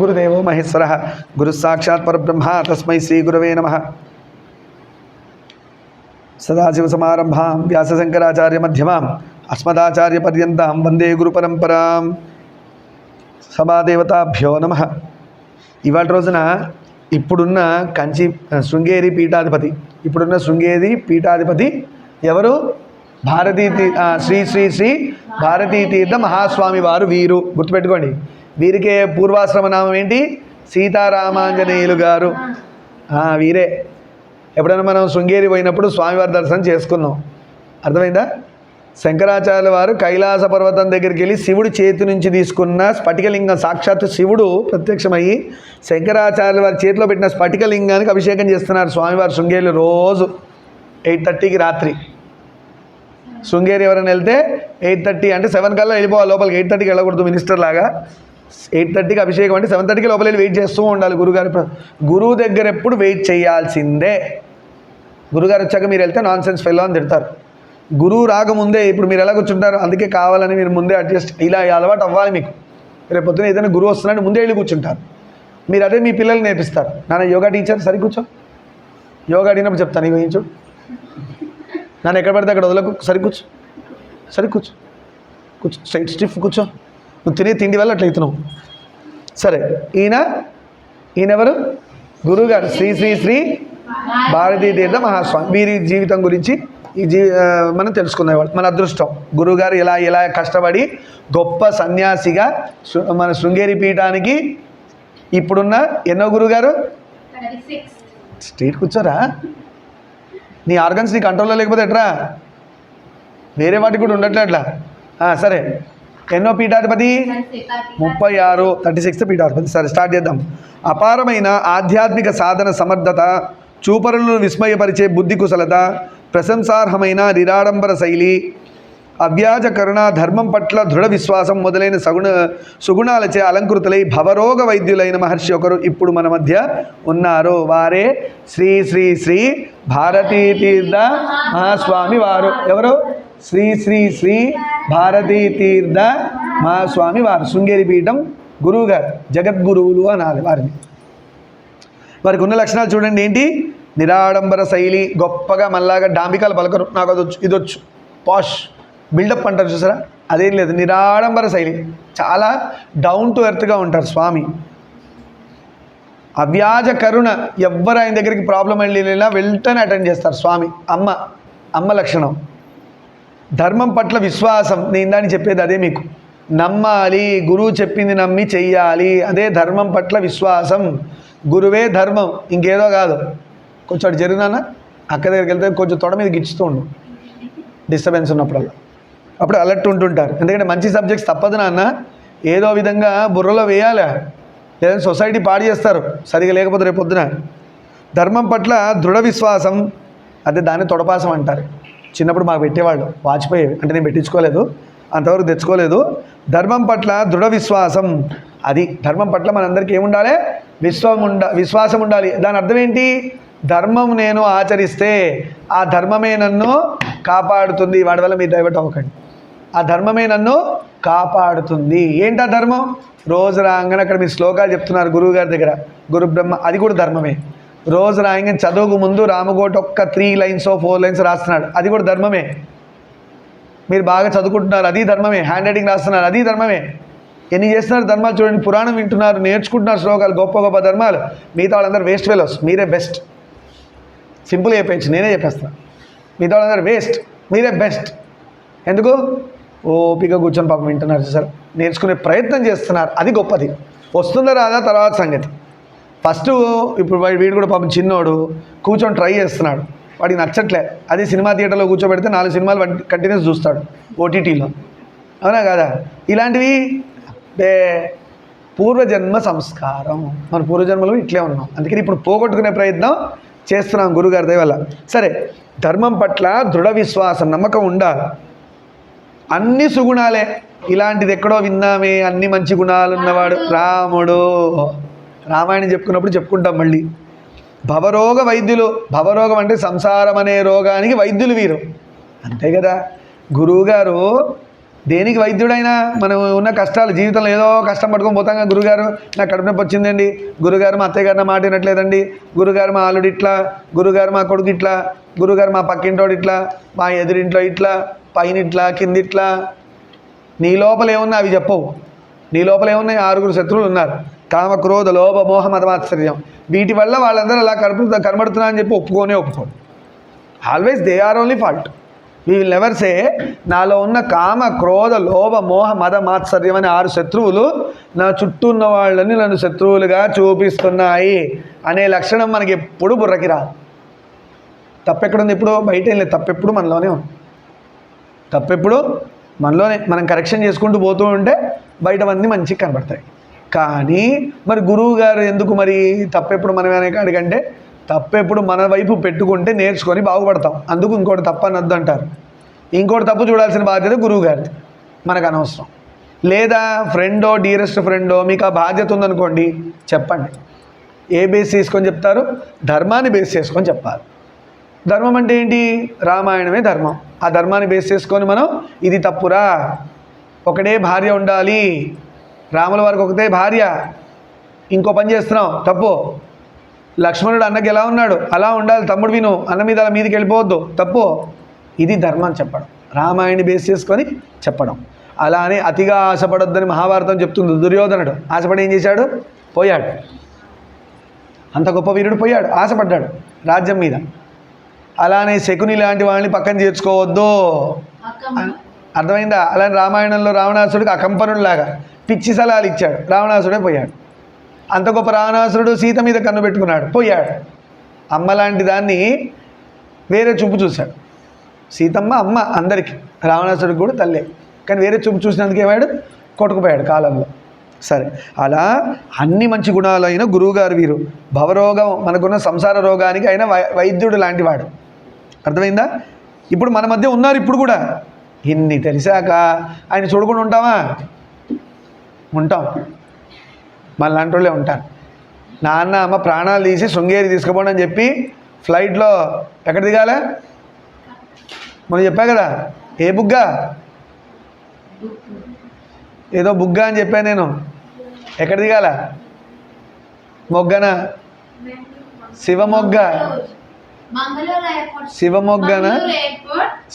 గురుదేవో మహేశ్వర. గురు సాక్షాత్ పరబ్రహ్మ తస్మై శ్రీ గురవే నమ. సదాశివసమారంభాం వ్యాసశంకరాచార్య మధ్యమాం అస్మదాచార్య పర్యంతం వందే గురు పరంపరాం. సభాదేవతాభ్యో నమ. ఇవాళ రోజున ఇప్పుడున్న కంచి శృంగేరి పీఠాధిపతి ఇప్పుడున్న శృంగేరి పీఠాధిపతి ఎవరు? భారతీ శ్రీ శ్రీ శ్రీ భారతీ తీర్థ మహాస్వామి వారు వీరు. గుర్తుపెట్టుకోండి. వీరికే పూర్వాశ్రమ నామం ఏంటి? సీతారామాంజనేయులు గారు. వీరే. ఎప్పుడైనా మనం శృంగేరి పోయినప్పుడు స్వామివారి దర్శనం చేసుకున్నాం. అర్థమైందా? శంకరాచార్యుల వారు కైలాస పర్వతం దగ్గరికి వెళ్ళి శివుడు చేతి నుంచి తీసుకున్న స్ఫటికలింగం సాక్షాత్తు శివుడు ప్రత్యక్షమయ్యి శంకరాచార్యుల వారి చేతిలో పెట్టిన స్ఫటికలింగానికి అభిషేకం చేస్తున్నారు స్వామివారి శృంగేరి రోజు. ఎయిట్ థర్టీకి రాత్రి. శృంగేరి ఎవరైనా వెళ్తే ఎయిట్ థర్టీ అంటే సెవెన్ కల్లా వెళ్ళిపోవాలి లోపలికి. ఎయిట్ థర్టీకి వెళ్ళకూడదు మినిస్టర్ లాగా. ఎయిట్ థర్టీకి అభిషేకం అంటే సెవెన్ థర్టీకి లోపల వెళ్ళి వెయిట్ చేస్తూ ఉండాలి. గురుగారి గురువు దగ్గర ఎప్పుడు వెయిట్ చేయాల్సిందే. గురుగారు వచ్చాక మీరు వెళ్తే నాన్ సెన్స్ ఫెల్లో అని తిడతారు. గురువు రాకముందే ఇప్పుడు మీరు ఎలా కూర్చుంటారు? అందుకే కావాలని మీరు ముందే అడ్జస్ట్ ఇలా అలవాటు అవ్వాలి మీకు. రేపు పొద్దున ఏదైనా గురువు వస్తున్నాడు ముందే వెళ్ళి కూర్చుంటారు. మీరు అదే మీ పిల్లల్ని నేర్పిస్తారు. నాన్న యోగా టీచర్ సరి కూర్చో. యోగా అడిగినప్పుడు చెప్తాను నీకు చూడు. నన్ను ఎక్కడ పడితే అక్కడ వదలకు. సరి కూర్చో. సరి కూర్చో. కూర్చో స్ట్రైట్ స్టిఫ్ కూర్చో. నువ్వు తినే తిండి వల్ల అట్లా అవుతున్నావు. సరే ఈయన ఈయన ఎవరు? శ్రీ శ్రీ శ్రీ భారతీ తీర్థ మహాస్వామి. వీరి జీవితం గురించి ఈ జీ మనం తెలుసుకునేవాడు మన అదృష్టం. గురువుగారు ఇలా ఎలా కష్టపడి గొప్ప సన్యాసిగా మన శృంగేరి పీఠానికి ఇప్పుడున్న ఎన్నో గురుగారు స్ట్రీట్ కూర్చోరా. నీ ఆర్గన్స్ నీ కంట్రోల్లో లేకపోతే ఎట్రా? వేరే వాటికి కూడా ఉండట్లే అట్లా సరే. ఎన్నో పీఠాధిపతి? ముప్పై ఆరు థర్టీ సిక్స్త్ పీఠాధిపతి. సరే స్టార్ట్ చేద్దాం. అపారమైన ఆధ్యాత్మిక సాధన సమర్థత చూపరులను విస్మయపరిచే బుద్ధి కుశలత ప్రశంసార్హమైన నిరాడంబర శైలి అవ్యాజ కరుణ ధర్మం పట్ల దృఢ విశ్వాసం మొదలైన సగుణ సుగుణాలచే అలంకృతులై భవరోగ వైద్యులైన మహర్షి ఒకరు ఇప్పుడు మన మధ్య ఉన్నారు. వారే శ్రీ శ్రీ శ్రీ భారతీ తీర్థ మహాస్వామి వారు. ఎవరు? శ్రీ శ్రీ శ్రీ భారతీ తీర్థ మహాస్వామి వారు. శృంగేరి పీఠం గురువు గారు జగద్గురువులు అనాలి వారిని. వారికి ఉన్న లక్షణాలు చూడండి. ఏంటి? నిరాడంబర శైలి గొప్పగా మళ్ళాగా డాంబికాలు పలకరు. నాకు అది వచ్చు ఇది వచ్చు. పాష్ బిల్డప్ అంటారు చూసారా? అదేం లేదు. నిరాడంబర శైలి. చాలా డౌన్ టు ఎర్త్గా ఉంటారు స్వామి. అవ్యాజ కరుణ ఎవ్వరు ఆయన దగ్గరికి ప్రాబ్లం వెళ్ళినా వెంటనే అటెండ్ చేస్తారు స్వామి. అమ్మ అమ్మ లక్షణం. ధర్మం పట్ల విశ్వాసం. నేను ఇందాని చెప్పేది అదే మీకు. నమ్మాలి గురువు చెప్పింది నమ్మి చెయ్యాలి. అదే ధర్మం పట్ల విశ్వాసం. గురువే ధర్మం. ఇంకేదో కాదు. కొంచెం అటు జరిగినా అక్క దగ్గరికి వెళ్తే కొంచెం తొడ మీద గిచ్చుతూ ఉండు. డిస్టర్బెన్స్ ఉన్నప్పుడల్లా. అప్పుడు అలర్ట్ ఉంటుంటారు. ఎందుకంటే మంచి సబ్జెక్ట్స్ తప్పదు నాన్న. ఏదో విధంగా బుర్రలో వేయాలి. లేదంటే సొసైటీ పాడు చేస్తారు. సరిగా లేకపోతే రేపు పొద్దున ధర్మం పట్ల దృఢ విశ్వాసం. అదే దాన్ని తొడపాసం అంటారు. చిన్నప్పుడు మాకు పెట్టేవాళ్ళు వాచిపోయేవి అంటే నేను పెట్టించుకోలేదు అంతవరకు తెచ్చుకోలేదు. ధర్మం పట్ల దృఢ విశ్వాసం. అది ధర్మం పట్ల మనందరికీ ఏముండాలి? విశ్వం ఉండ విశ్వాసం ఉండాలి. దాని అర్థం ఏంటి? ధర్మం నేను ఆచరిస్తే ఆ ధర్మమే నన్ను కాపాడుతుంది. వాడి వల్ల మీరు డైవర్ట్ అవ్వకండి ఆ ధర్మమే నన్ను కాపాడుతుంది. ఏంటా ధర్మం? రోజు రాగానే అక్కడ మీ శ్లోకాలు చెప్తున్నారు గురువు గారి దగ్గర. గురు బ్రహ్మ అది కూడా ధర్మమే. రోజు రాయంగానే చదువుకు ముందు రామగోట ఒక్క త్రీ లైన్స్ ఫోర్ లైన్స్ రాస్తున్నాడు. అది కూడా ధర్మమే. మీరు బాగా చదువుకుంటున్నారు అది ధర్మమే. హ్యాండ్ రైటింగ్ రాస్తున్నారు అది ధర్మమే. ఎన్ని చేస్తున్నారు ధర్మాలు చూడండి. పురాణం వింటున్నారు నేర్చుకుంటున్నారు శ్లోకాలు గొప్ప గొప్ప ధర్మాలు. మిగతా వాళ్ళందరూ వేస్ట్ వెలోస్ మీరే బెస్ట్ సింపుల్ చెప్పేయచ్చు నేనే చెప్పేస్తాను మిగతా వాళ్ళందరూ వేస్ట్ మీరే బెస్ట్ ఎందుకు? ఓపిక కూర్చొని పాపం వింటున్నారు సార్. నేర్చుకునే ప్రయత్నం చేస్తున్నారు. అది గొప్పది. వస్తుందా రాదా? తర్వాత సంగతి. ఫస్ట్ ఇప్పుడు వాడి- వీడు కూడా పాపం చిన్నోడు కూర్చొని ట్రై చేస్తున్నాడు. వాడికి నచ్చట్లే. అది సినిమా థియేటర్లో కూర్చోబెడితే నాలుగు సినిమాలు కంటిన్యూస్ చూస్తాడు ఓటీటీలో అవునా కదా? ఇలాంటివి పూర్వజన్మ సంస్కారం. మన పూర్వజన్మలో ఇట్లే ఉన్నాం. అందుకని ఇప్పుడు పోగొట్టుకునే ప్రయత్నం చేస్తున్నాం గురుగారి దయ వల్ల. సరే ధర్మం పట్ల దృఢ విశ్వాసం నమ్మకం ఉండాలి. అన్ని సుగుణాలే. ఇలాంటిది ఎక్కడో విన్నామే. అన్ని మంచి గుణాలు ఉన్నవాడు రాముడు. రామాయణం చెప్పుకున్నప్పుడు చెప్పుకుంటాం మళ్ళీ. భవరోగ వైద్యులు భవరోగం అంటే సంసారం అనే రోగానికి వైద్యులు వీరు. అంతే కదా. గురువుగారు దేనికి వైద్యుడైనా మనం ఉన్న కష్టాలు జీవితంలో ఏదో కష్టం పట్టుకొని పోతాం కదా గురుగారు నాకు కడుపు నొప్పి వచ్చిందండి. గురుగారు మా అత్తయ్య గారు నా మాట వినట్లేదండి. గురుగారు మా ఆలుడు ఇట్లా గురుగారు మా కొడుకు ఇట్లా గురుగారు మా పక్కింటోడు ఇట్లా మా ఎదురింట్లో ఇట్లా పైన ఇట్లా కింద ఇట్లా. నీ లోపల ఏమున్నా అవి చెప్పవు. నీ లోపల ఏమున్నాయి? ఆరుగురు శత్రువులు ఉన్నారు. కామ క్రోధ లోభ మోహ మతమాత్సర్యం వీటి వల్ల వాళ్ళందరూ అలా కనపడు కనబడుతున్నా అని చెప్పి ఒప్పుకోనే ఒప్పుకోరు. Always they are only fault we will never say నాలో ఉన్న కామ క్రోధ లోభ మోహ మద మాత్సర్యం అనే ఆరు శత్రువులు నా చుట్టూ ఉన్న వాళ్ళని నన్ను శత్రువులుగా చూపిస్తున్నాయి అనే లక్షణం మనకి ఎప్పుడు బుర్రకి రాదు. తప్పెక్కడుంది ఇప్పుడు బయట లేదు. తప్పెప్పుడు మనలోనే ఉంది. తప్పెప్పుడు మనలోనే మనం కరెక్షన్ చేసుకుంటూ పోతూ ఉంటే బయటవన్నీ మంచిగా కనబడతాయి. కానీ మరి గురువు గారు ఎందుకు మరి తప్పెప్పుడు మనం అడిగంటే తప్పెప్పుడు మన వైపు పెట్టుకుంటే నేర్చుకొని బాగుపడతాం. అందుకు ఇంకోటి తప్పు అనొద్దు అంటారు. ఇంకోటి తప్పు చూడాల్సిన బాధ్యత గురువు గారిది. మనకు అనవసరం. లేదా ఫ్రెండో డియరెస్ట్ ఫ్రెండో మీకు ఆ బాధ్యత ఉందనుకోండి చెప్పండి. ఏ బేస్ చేసుకొని చెప్తారు? ధర్మాన్ని బేస్ చేసుకొని చెప్పాలి. ధర్మం అంటే ఏంటి? రామాయణమే ధర్మం. ఆ ధర్మాన్ని బేస్ చేసుకొని మనం ఇది తప్పురా? ఒకటే భార్య ఉండాలి. రాముల వారికి ఒకటే భార్య. ఇంకో పని చేస్తున్నావు తప్పు. లక్ష్మణుడు అన్నకి ఎలా ఉన్నాడు? అలా ఉండాలి తమ్ముడు విను. అన్న మీద అలా మీదకి వెళ్ళిపోవద్దు తప్పు. ఇది ధర్మం చెప్పడం. రామాయణ బేస్ చేసుకొని చెప్పడం. అలానే అతిగా ఆశపడొద్దని మహాభారతం చెప్తుంది దుర్యోధనుడు. ఆశపడి ఏం చేశాడు? పోయాడు. అంత గొప్ప వీరుడు పోయాడు. ఆశపడ్డాడు రాజ్యం మీద. అలానే శకుని లాంటి వాళ్ళని పక్కన చేర్చుకోవద్దు. అర్థమైందా? అలానే రామాయణంలో రావణాసుడికి అకంపనుడిలాగా పిచ్చి సలహాలు ఇచ్చాడు. రావణాసుడే పోయాడు. అంత గొప్ప రావణాసురుడు సీత మీద కన్ను పెట్టుకున్నాడు. పోయాడు. అమ్మ లాంటి దాన్ని వేరే చూపు చూశాడు. సీతమ్మ అమ్మ అందరికీ రావణాసుడికి కూడా తల్లే. కానీ వేరే చూపు చూసినందుకు ఏమాడు? కొట్టుకుపోయాడు కాలంలో. సరే. అలా అన్ని మంచి గుణాలైన గురువుగారు వీరు. భవరోగం మనకున్న సంసార రోగానికి అయిన వై వైద్యుడు లాంటివాడు అర్థమైందా? ఇప్పుడు మన మధ్య ఉన్నారు ఇప్పుడు కూడా. ఇన్ని తెలిసాక ఆయన చూడకుండా ఉంటామా ఉంటాం. మన లాంటి ఉంటాను ఉంటారు. నాన్న అమ్మ ప్రాణాలు తీసి శృంగేరి తీసుకుపోండి అని చెప్పి ఫ్లైట్లో ఎక్కడ దిగాలా? మనం చెప్పా కదా ఏ బుగ్గ? ఏదో బుగ్గ అని చెప్పాను నేను. ఎక్కడ దిగాల? మొగ్గన? శివమొగ్గ. శివమొగ్గన?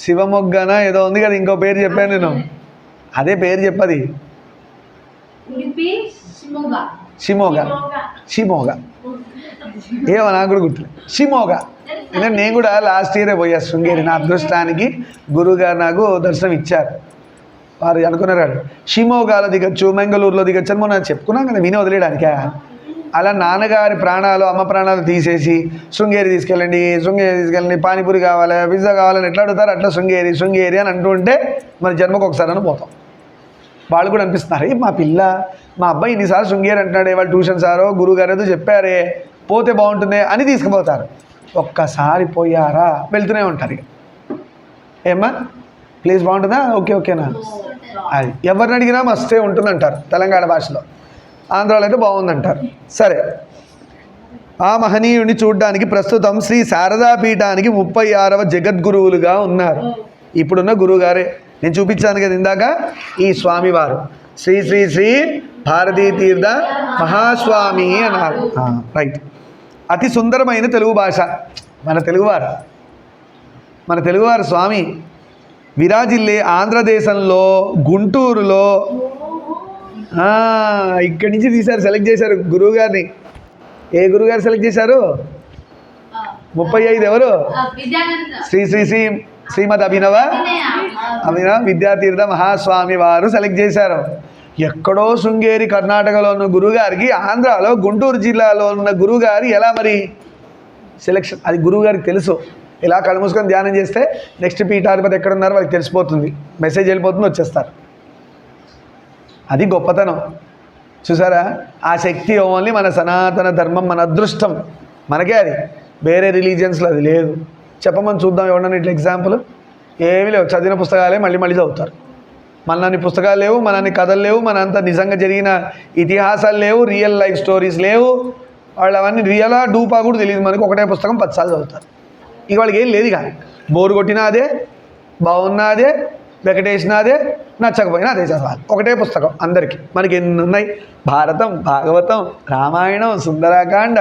శివమొగ్గన? ఏదో ఉంది కదా ఇంకో పేరు చెప్పాను నేను. అదే పేరు చెప్పది. షిమోగా షిమోగ షిమోగ ఏమో నాకు కూడా గుర్తులేదు షిమోగ ఎందుకంటే నేను కూడా లాస్ట్ ఇయరే పోయా శృంగేరి. నా అదృష్టానికి గురువుగారు నాకు దర్శనం ఇచ్చారు. వారు అనుకున్నారు షిమోగాలో దిగచ్చు మంగళూరులో దిగచ్చు అని మొన్న చెప్పుకున్నాం కదా విని వదిలేయడానికా? అలా నాన్నగారి ప్రాణాలు అమ్మ ప్రాణాలు తీసేసి శృంగేరి తీసుకెళ్ళండి శృంగేరి తీసుకెళ్ళండి పానీపూరి కావాలి పిజ్జా కావాలని ఎట్లా అడుగుతారు? అట్లా శృంగేరి శృంగేరి అని అంటూ ఉంటే మన జన్మకు ఒకసారి అని పోతాం. వాళ్ళు కూడా అనిపిస్తున్నారు మా పిల్ల మా అబ్బాయి ఇన్నిసార్లు శృంగేరి అంటున్నాడే వాళ్ళు ట్యూషన్ సారో గురువు గారు ఏదో చెప్పారే పోతే బాగుంటుంది అని తీసుకుపోతారు. ఒక్కసారి పోయారా? వెళ్తూనే ఉంటారు ఏమ్మా? ప్లేస్ బాగుంటుందా? ఓకే ఓకేనా? అది. ఎవరిని అడిగినా మస్తే ఉంటుందంటారు తెలంగాణ భాషలో. ఆంధ్రాలో అయితే బాగుందంటారు. సరే. ఆ మహనీయుడిని చూడడానికి ప్రస్తుతం శ్రీ శారదా పీఠానికి ముప్పై ఆరవ జగద్గురువులుగా ఉన్నారు. ఇప్పుడున్న గురువుగారే. నేను చూపించాను కదా ఇందాక ఈ స్వామివారు. శ్రీ శ్రీ శ్రీ భారతీ తీర్థ మహాస్వామి అన్నారు. రైట్ అతి సుందరమైన తెలుగు భాష. మన తెలుగువారు. మన తెలుగువారు స్వామి. విరాజిల్లే ఆంధ్రదేశంలో గుంటూరులో ఇక్కడి నుంచి తీశారు సెలెక్ట్ చేశారు గురువు గారిని ఏ గురువు గారు సెలెక్ట్ చేశారు? ముప్పై ఐదు ఎవరు? శ్రీ శ్రీ శ్రీ శ్రీమద్ అభినవ అభినవ విద్యాతీర్థ మహాస్వామి వారు సెలెక్ట్ చేశారు. ఎక్కడో శృంగేరి కర్ణాటకలో ఉన్న గురువుగారికి ఆంధ్రాలో గుంటూరు జిల్లాలో ఉన్న గురువుగారు ఎలా మరి సెలెక్షన్ అది గురువుగారికి తెలుసు. ఇలా కళ్ళు మూసుకొని ధ్యానం చేస్తే నెక్స్ట్ పీఠాధిపతి ఎక్కడ ఉన్నారో వాళ్ళకి తెలిసిపోతుంది. మెసేజ్ వెళ్ళిపోతుంది వచ్చేస్తారు. అది గొప్పతనం. చూసారా? ఆ శక్తి ఓన్లీ మన సనాతన ధర్మం మన అదృష్టం. మనకే అది. వేరే రిలీజియన్స్లో అది లేదు. చెప్పమని చూద్దాం ఎవరన్నా ఇట్లా ఎగ్జాంపుల్. ఏమీ లేవు. చదివిన పుస్తకాలే మళ్ళీ మళ్ళీ చదువుతారు. మనని పుస్తకాలు లేవు మనని కథలు లేవు మన అంత నిజంగా జరిగిన ఇతిహాసాలు లేవు రియల్ లైఫ్ స్టోరీస్ లేవు. వాళ్ళు అవన్నీ రియలా డూపా కూడా తెలియదు మనకి. ఒకటే పుస్తకం పదిసార్లు చదువుతారు. ఇక వాళ్ళకి ఏం లేదు కానీ బోరు కొట్టినా అదే బాగున్నా అదే వెంకటేష్నాదే నచ్చకపోయినా అదే చదవాలి. ఒకటే పుస్తకం అందరికీ. మనకి ఎన్ని ఉన్నాయి భారతం భాగవతం రామాయణం సుందరాకాండ.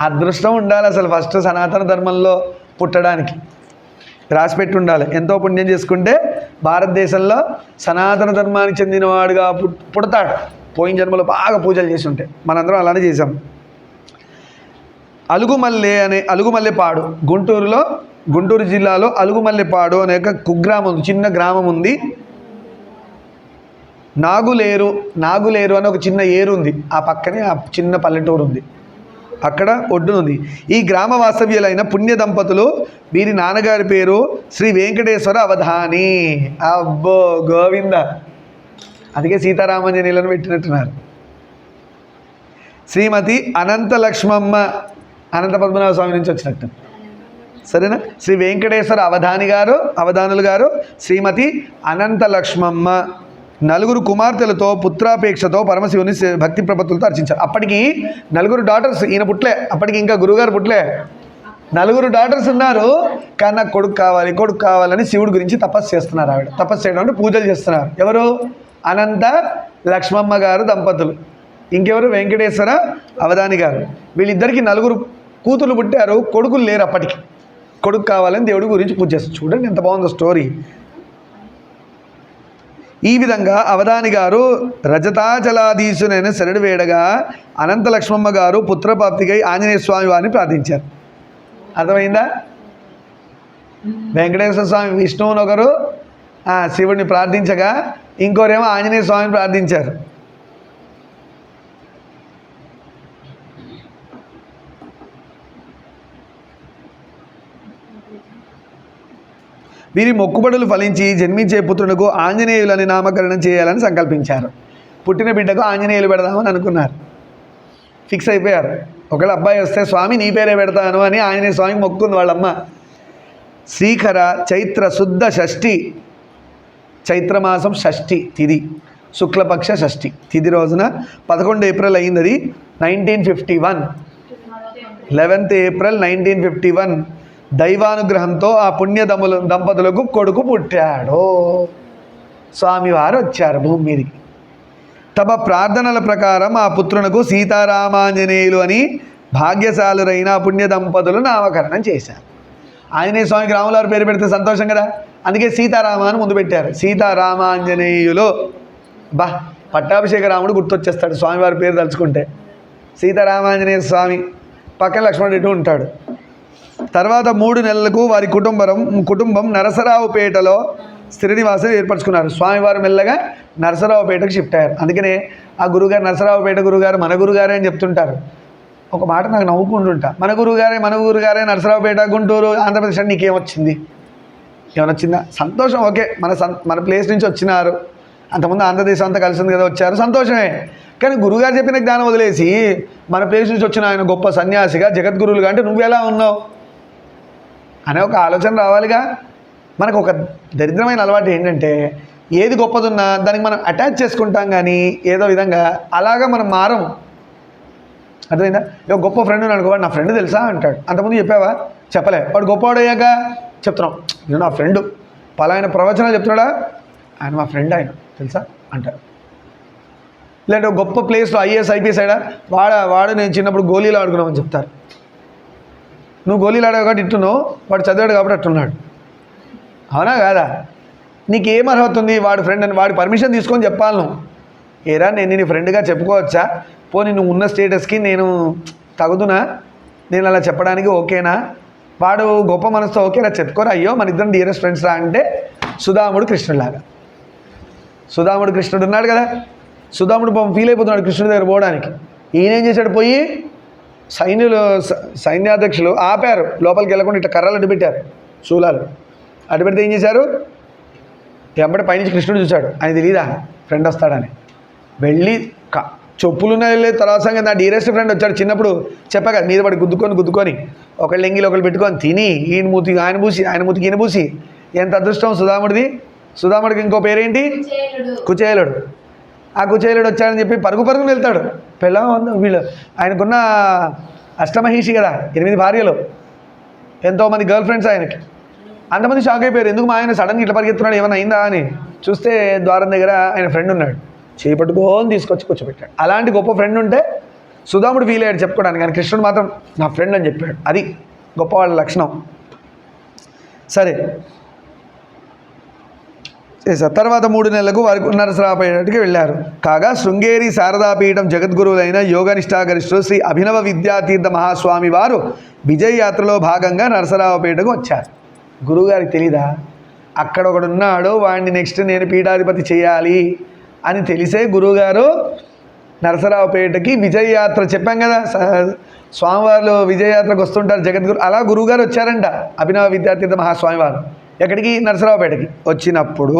అదృష్టం ఉండాలి అసలు ఫస్ట్ సనాతన ధర్మంలో పుట్టడానికి. రాసిపెట్టి ఉండాలి. ఎంతో పుణ్యం చేసుకుంటే భారతదేశంలో సనాతన ధర్మానికి చెందినవాడుగా పుడతాడు. పోయిన జన్మలో బాగా పూజలు చేసి ఉంటాయి మనందరం అలానే చేసాం అలుగుమల్లె అనే అలుగుమల్లె పాడు. గుంటూరులో గుంటూరు జిల్లాలో అలుగుమల్లిపాడు అనే కుగ్రామం ఉంది చిన్న గ్రామం ఉంది. నాగులేరు నాగులేరు అని ఒక చిన్న ఏరు ఉంది. ఆ పక్కనే ఆ చిన్న పల్లెటూరు ఉంది. అక్కడ ఒడ్డునుంది ఈ గ్రామ వాస్తవ్యులైన పుణ్య దంపతులు వీరి నాన్నగారి పేరు శ్రీ వెంకటేశ్వర అవధాని. అబ్బో గోవింద. అందుకే సీతారామంజనీయులను పెట్టినట్టున్నారు. శ్రీమతి అనంత లక్ష్మమ్మ అనంత పద్మనాభ స్వామి నుంచి వచ్చినట్టు. సరేనా? శ్రీ వెంకటేశ్వర అవధాని గారు అవధానులు గారు శ్రీమతి అనంత లక్ష్మమ్మ నలుగురు కుమార్తెలతో పుత్రాపేక్షతో పరమశివుని భక్తి ప్రపత్తులతో అర్చించారు. అప్పటికి నలుగురు డాటర్స్ ఈయన పుట్లే. అప్పటికి ఇంకా గురువుగారు పుట్లే. నలుగురు డాటర్స్ ఉన్నారు కానీ నాకు కొడుకు కావాలి కొడుకు కావాలని శివుడి గురించి తపస్సు చేస్తున్నారు ఆవిడ. తపస్సు చేయడం అంటే పూజలు చేస్తున్నారు. ఎవరు? అనంత లక్ష్మమ్మ గారు దంపతులు. ఇంకెవరు? వెంకటేశ్వర అవధాని గారు. వీళ్ళిద్దరికీ నలుగురు కూతురు పుట్టారు కొడుకులు లేరు అప్పటికి. కొడుకు కావాలని దేవుడి గురించి పూజ చేస్తారు చూడండి ఎంత బాగుందో స్టోరీ. ఈ విధంగా అవధాని గారు రజతాచలాధీశునైన శరణు వేడగా అనంత లక్ష్మమ్మ గారు పుత్రప్రాప్తికై ఆంజనేయ స్వామి వారిని ప్రార్థించారు. అర్థమైందా? వెంకటేశ్వర స్వామి విష్ణువుని ఒకరు శివుడిని ప్రార్థించగా ఇంకోరేమో ఆంజనేయ స్వామిని ప్రార్థించారు. వీరి మొక్కుబడులు ఫలించి జన్మించే పుత్రునికి ఆంజనేయులని నామకరణం చేయాలని సంకల్పించారు. పుట్టిన బిడ్డకు ఆంజనేయులు పెడదామని అనుకున్నారు. ఫిక్స్ అయిపోయారు. ఒకవేళ అబ్బాయి వస్తే స్వామి నీ పేరే పెడతాను అని ఆంజనేయ స్వామికి మొక్కుంది వాళ్ళమ్మ. శ్రీఖర చైత్ర శుద్ధ షష్ఠి చైత్రమాసం షష్ఠి తిది శుక్లపక్ష షష్ఠి తిది రోజున పదకొండు ఏప్రిల్ అయింది అది nineteen fifty one eleventh April nineteen fifty one దైవానుగ్రహంతో ఆ పుణ్య దములు దంపతులకు కొడుకు పుట్టాడు. స్వామివారు వచ్చారు భూమి మీదకి. తమ ప్రార్థనల ప్రకారం ఆ పుత్రునకు సీతారామాంజనేయులు అని భాగ్యశాలురైన పుణ్య దంపతులు నామకరణం చేశారు. ఆయనే స్వామికి రాములారు పేరు పెడితే సంతోషం కదా? అందుకే సీతారామ అని ముందు పెట్టారు. సీతారామాంజనేయులు. బా పట్టాభిషేక రాముడు గుర్తొచ్చేస్తాడు స్వామివారి పేరు తలుచుకుంటే. సీతారామాంజనేయ స్వామి పక్కన లక్ష్మణుడు ఇటు ఉంటాడు. తర్వాత మూడు నెలలకు వారి కుటుంబం కుటుంబం నరసరావుపేటలో స్థిర ఏర్పరచుకున్నారు. స్వామివారు మెల్లగా నరసరావుపేటకు షిఫ్ట్ అయ్యారు. అందుకనే ఆ గురుగారు నరసరావుపేట గురుగారు మన గురుగారే అని చెప్తుంటారు. ఒక మాట నాకు నవ్వుకుంటుంటా. మన గురుగారే మన గురుగారే నరసరావుపేట గుంటూరు ఆంధ్రప్రదేశ్ అని నీకేమొచ్చింది ఏమైనా వచ్చిందా? సంతోషం ఓకే. మన సం మన ప్లేస్ నుంచి వచ్చినారు. అంతకుముందు ఆంధ్రదేశం అంతా కలిసింది కదా వచ్చారు. సంతోషమే. కానీ గురుగారు చెప్పిన జ్ఞానం వదిలేసి మన ప్లేస్ నుంచి వచ్చిన ఆయన గొప్ప సన్యాసిగా జగద్గురువులుగా అంటే నువ్వెలా ఉన్నావు? అనే ఒక ఆలోచన రావాలిగా. మనకు ఒక దరిద్రమైన అలవాటు ఏంటంటే ఏది గొప్పదున్నా దానికి మనం అటాచ్ చేసుకుంటాం కానీ ఏదో విధంగా అలాగా మనం మారం అర్థమైందా? ఒక గొప్ప ఫ్రెండ్ అనుకో వాడు నా ఫ్రెండ్ తెలుసా? అంటాడు. అంతకుముందు చెప్పావా? చెప్పలే. వాడు గొప్పవాడు అయ్యాక చెప్తున్నాం. నేను నా ఫ్రెండు పలాయన ప్రవచనాలు చెప్తున్నాడా? ఆయన మా ఫ్రెండ్ ఆయన. తెలుసా? అంటాడు. లేదంటే గొప్ప ప్లేస్లో ఐఏఎస్ ఐపీఎస్ అయినా వాడ వాడు నేను చిన్నప్పుడు గోళీలు ఆడుకున్నామని చెప్తారు. నువ్వు గోళీలు ఆడావు కాబట్టి ఇట్టున్నావు వాడు చదివాడు కాబట్టి అట్టున్నాడు. అవునా కాదా? నీకు ఏం అర్హత ఉంది? వాడి ఫ్రెండ్ అని వాడి పర్మిషన్ తీసుకొని చెప్పాలి నువ్వు. ఏరా నేను నీ ఫ్రెండ్గా చెప్పుకోవచ్చా? పోనీ నువ్వు ఉన్న స్టేటస్కి నేను తగుదునా? నేను అలా చెప్పడానికి ఓకేనా? వాడు గొప్ప మనసుతో ఓకేనా చెప్పుకోరా. అయ్యో మన ఇద్దరం డియరెస్ట్ ఫ్రెండ్స్ రా అంటే సుధాముడు కృష్ణుడిలాగా సుధాముడు కృష్ణుడు ఉన్నాడు కదా? సుధాముడు పాపం ఫీల్ అయిపోతున్నాడు కృష్ణుడి దగ్గర పోవడానికి. ఈయన ఏం చేశాడు పోయి? సైన్యులు సైన్యాధ్యక్షులు ఆపారు. లోపలికి వెళ్ళకుండా ఇట్లా కర్రలు అడ్డు పెట్టారు శూలాలు. అడ్డు పెడితే ఏం చేశారు? వెంబడి పైనుంచి కృష్ణుడు చూశాడు. ఆయన తెలియదా ఫ్రెండ్ వస్తాడని. వెళ్ళి క చెప్పులున్న వెళ్ళే తర్వాత సంగతి నా డీరెస్ట్ ఫ్రెండ్ వచ్చాడు చిన్నప్పుడు. చెప్పగా మీద పడి గుద్దుకొని గుద్దుకొని. ఒకళ్ళు ఎంగిలి ఒకళ్ళు పెట్టుకొని తిని ఈయన మూతి ఆయన పూసి ఆయన మూతికి ఈయన పూసి ఎంత అదృష్టం సుధాముడిది? సుధాముడికి ఇంకో పేరేంటి? కుచేలుడు. ఆ కుచేలుడు వచ్చాడని చెప్పి పరుగు పరుగున వెళ్తాడు. పెళ్ళం వీళ్ళు ఆయనకున్న అష్టమహిషి కదా ఎనిమిది భార్యలు. ఎంతోమంది గర్ల్ ఫ్రెండ్స్ ఆయనకి. అంతమంది షాక్ అయిపోయారు. ఎందుకు మా ఆయన సడన్గా ఇట్లా పరిగెత్తున్నాడు? ఏమైనా అయిందా అని. చూస్తే ద్వారం దగ్గర ఆయన ఫ్రెండ్ ఉన్నాడు. చేపట్టుకోని తీసుకొచ్చి కూర్చోబెట్టాడు. అలాంటి గొప్ప ఫ్రెండ్ ఉంటే సుధాముడు ఫీల్ అయ్యాడు చెప్పుకోవడానికి. కానీ కృష్ణుడు మాత్రం నా ఫ్రెండ్ అని చెప్పాడు. అది గొప్ప వాళ్ళ లక్షణం. సరే. చేశారు తర్వాత మూడు నెలలకు వారికి నరసరాపేటకి వెళ్ళారు. కాగా శృంగేరి శారదాపీఠం జగద్గురువులైన యోగనిష్టాగరిష్ఠులు శ్రీ అభినవ విద్యాతీర్థ మహాస్వామి వారు విజయ యాత్రలో భాగంగా నరసరావుపేటకు వచ్చారు. గురువుగారికి తెలీదా? అక్కడ ఒకడున్నాడు వాడిని నెక్స్ట్ నేను పీఠాధిపతి చేయాలి అని తెలిసే గురువుగారు నరసరావుపేటకి విజయయాత్ర చెప్పాం కదా స- స్వామివారు విజయయాత్రకు వస్తుంటారు జగద్గురు అలా గురువుగారు వచ్చారంట అభినవ విద్యాతీర్థ మహాస్వామి వారు. ఎక్కడికి? నరసరావుపేటకి. వచ్చినప్పుడు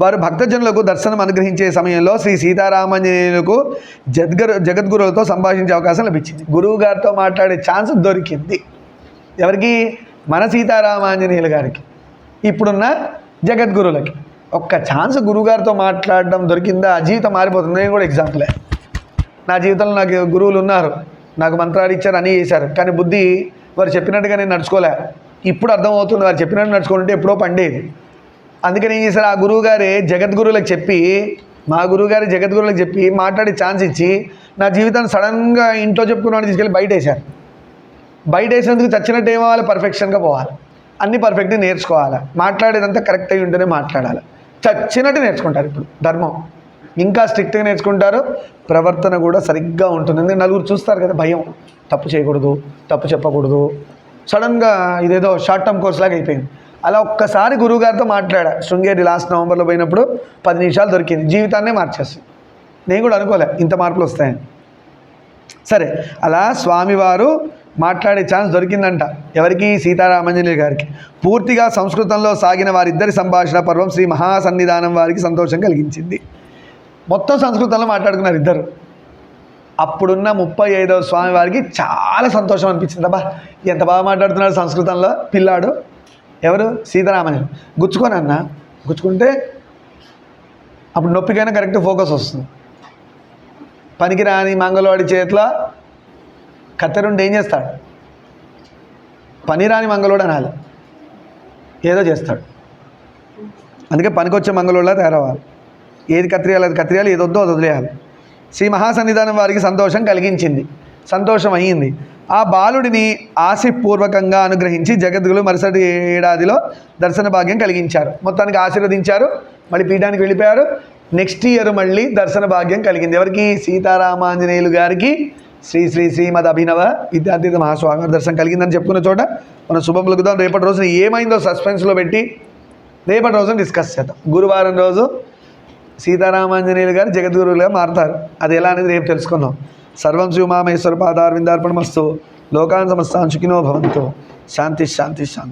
వారు భక్తజనులకు దర్శనం అనుగ్రహించే సమయంలో శ్రీ సీతారామాంజనేయులకు జద్గరు జగద్గురువులతో సంభాషించే అవకాశం లభించింది. గురువు గారితో మాట్లాడే ఛాన్స్ దొరికింది. ఎవరికి? మన సీతారామాంజనేయులు గారికి. ఇప్పుడున్న జగద్గురులకి. ఒక్క ఛాన్స్ గురువుగారితో మాట్లాడడం దొరికిందా? జీవితం మారిపోతుంది. నేను కూడా ఎగ్జాంపులే. నా జీవితంలో నాకు గురువులు ఉన్నారు. నాకు మంత్రాలు ఇచ్చారు అని చేశారు. కానీ బుద్ధి వారు చెప్పినట్టుగా నేను నడుచుకోలే. ఇప్పుడు అర్థమవుతుంది వారు చెప్పినట్టు నడుచుకుంటే ఎప్పుడో పండేది. అందుకని ఏం చేశారు ఆ గురువు గారే జగద్గురువులకు చెప్పి మా గురువుగారి జగద్గురువులకు చెప్పి మాట్లాడే ఛాన్స్ ఇచ్చి నా జీవితాన్ని సడన్గా ఇంట్లో చెప్పుకున్నాను తీసుకెళ్ళి బయట వేశారు బయట వేసినందుకు చచ్చినట్టు ఏం పర్ఫెక్షన్గా పోవాలి. అన్ని పర్ఫెక్ట్గా నేర్చుకోవాలి. మాట్లాడేదంతా కరెక్ట్ అయి ఉంటేనే మాట్లాడాలి. చచ్చినట్టు నేర్చుకుంటారు ఇప్పుడు ధర్మం. ఇంకా స్ట్రిక్ట్గా నేర్చుకుంటారు. ప్రవర్తన కూడా సరిగ్గా ఉంటుంది ఎందుకంటే నలుగురు చూస్తారు కదా భయం. తప్పు చేయకూడదు తప్పు చెప్పకూడదు సడన్గా ఇదేదో షార్ట్ టర్మ్ కోర్స్ లాగా అయిపోయింది. అలా ఒక్కసారి గురువుగారితో మాట్లాడా. శృంగేరి లాస్ట్ నవంబర్లో పోయినప్పుడు పది నిమిషాలు దొరికింది. జీవితాన్నే మార్చేస్తుంది నేను కూడా అనుకోలే ఇంత మార్పులు వస్తాయని. సరే అలా స్వామివారు మాట్లాడే ఛాన్స్ దొరికిందంట ఎవరికి? సీతారామంజనేయ గారికి. పూర్తిగా సంస్కృతంలో సాగిన వారిద్దరి సంభాషణ పర్వం శ్రీ మహాసన్నిధానం వారికి సంతోషం కలిగించింది. మొత్తం సంస్కృతంలో మాట్లాడుకున్నారు ఇద్దరు. అప్పుడున్న ముప్పై ఐదవ స్వామి వారికి చాలా సంతోషం అనిపించింది. అబ్బా ఎంత బాగా మాట్లాడుతున్నాడు సంస్కృతంలో పిల్లాడు. ఎవరు? సీతారామన్ గుచ్చుకొని అన్న? గుచ్చుకుంటే అప్పుడు నొప్పికైనా కరెక్ట్ ఫోకస్ వస్తుంది. పనికిరాని మంగళవాడి చేతిలో కత్తెరుండి ఏం చేస్తాడు? పనిరాని మంగళవాడు అనాలి. ఏదో చేస్తాడు. అందుకే పనికొచ్చే మంగళవాళ్ళ తయారవ్వాలి. ఏది కత్తిరియాలి అది కత్తిరియాలి ఏది వద్దో అది వదిలేయాలి. శ్రీ మహాసన్నిధానం వారికి సంతోషం కలిగించింది. సంతోషం అయ్యింది. ఆ బాలుడిని ఆశపూర్వకంగా అనుగ్రహించి జగద్గులు మరుసటి ఏడాదిలో దర్శన భాగ్యం కలిగించారు. మొత్తానికి ఆశీర్వదించారు. మళ్ళీ పీఠానికి వెళ్ళిపోయారు. నెక్స్ట్ ఇయర్ మళ్ళీ దర్శన భాగ్యం కలిగింది. ఎవరికి? సీతారామాంజనేయులు గారికి. శ్రీ శ్రీ శ్రీమద్ అభినవ విద్యార్థి మహాస్వామి దర్శనం కలిగిందని చెప్పుకున్న చోట మనం శుభం పలుకుదాం. రేపటి రోజున ఏమైందో సస్పెన్స్లో పెట్టి రేపటి రోజున డిస్కస్ చేద్దాం. గురువారం రోజు సీతారామాంజనేయులు గారు జగద్గురువులుగా మారుతారు. అది ఎలా అనేది రేపు తెలుసుకుందాం. సర్వం శివమామేశ్వర పాదార్విందార్పణమస్తు లోకాన్ సమస్తాన్ సుఖినో భవంతు. శాంతి శాంతి శాంతి.